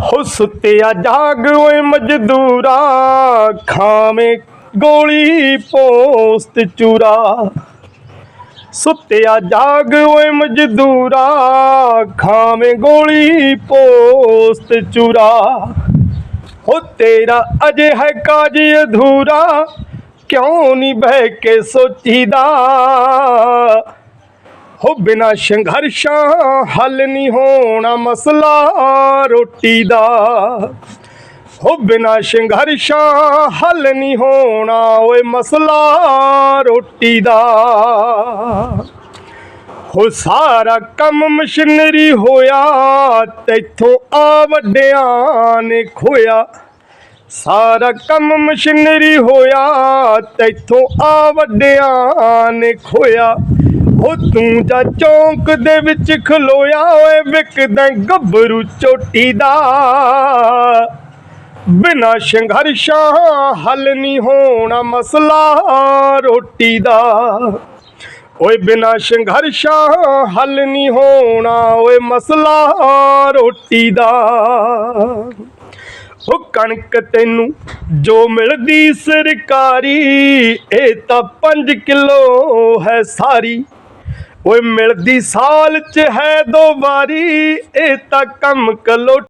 ਹੋ ਸੁੱਤਿਆ ਜਾਗ ਓਏ ਮਜ਼ਦੂਰਾ, ਖਾਵੇਂ ਗੋਲੀ ਪੋਸਤ ਚੂਰਾ। ਸੁੱਤਿਆ ਜਾਗ ਓਏ ਮਜ਼ਦੂਰਾ, ਖਾਵੇਂ ਗੋਲੀ ਪੋਸਤ ਚੂਰਾ। ਹੋ ਤੇਰਾ ਅਜੇ ਹੈ ਕਾਜ ਅਧੂਰਾ, ਕਿਉਂ ਨਹੀਂ ਬਹਿ ਕੇ ਸੋਚੀਦਾ? ਹੋ ਬਿਨਾ ਸੰਘਰਸ਼ਾਂ ਹੱਲ ਨਹੀਂ ਹੋਣਾ ਮਸਲਾ ਰੋਟੀ ਦਾ। ਹੋ ਬਿਨਾ ਸੰਘਰਸ਼ਾਂ ਹੱਲ ਨਹੀਂ ਹੋਣਾ ਓਏ ਮਸਲਾ ਰੋਟੀ ਦਾ। ਹੋ ਸਾਰਾ ਕੰਮ ਮਸ਼ੀਨਰੀ ਹੋਇਆ, ਤੈਥੋਂ ਆ ਵੱਡਿਆਂ ਨੇ ਖੋਇਆ। ਸਾਰਾ ਕੰਮ ਮਸ਼ੀਨਰੀ ਹੋਇਆ, ਤੈਥੋਂ ਆ ਵੱਡਿਆਂ ਨੇ ਖੋਇਆ। ਉਹ ਤੂੰ ਜਾ ਚੌਂਕ ਦੇ ਵਿੱਚ ਖਲੋਇਆ ਓਏ, ਵਿਕਦਾ ਗੱਭਰੂ ਚੋਟੀ ਦਾ। ਬਿਨਾ ਸੰਘਰਸ਼ਾਂ ਹੱਲ ਨਹੀਂ ਹੋਣਾ ਮਸਲਾ ਰੋਟੀ ਦਾ। ਓਏ, ਬਿਨਾ ਸੰਘਰਸ਼ਾਂ ਹੱਲ ਨਹੀਂ ਹੋਣਾ ਓਏ ਮਸਲਾ ਰੋਟੀ ਦਾ। ਉਹ ਕਣਕ ਤੈਨੂੰ ਜੋ ਮਿਲਦੀ ਸਰਕਾਰੀ, ਇਹ ਤਾਂ 5 ਕਿਲੋ ਹੈ ਸਾਰੀ। ਓਏ ਮਿਲਦੀ ਸਾਲ ਚ ਹੈ ਦੋ ਵਾਰੀ ਇਹ ਤਾਂ ਕੰਮ ਕਲੋ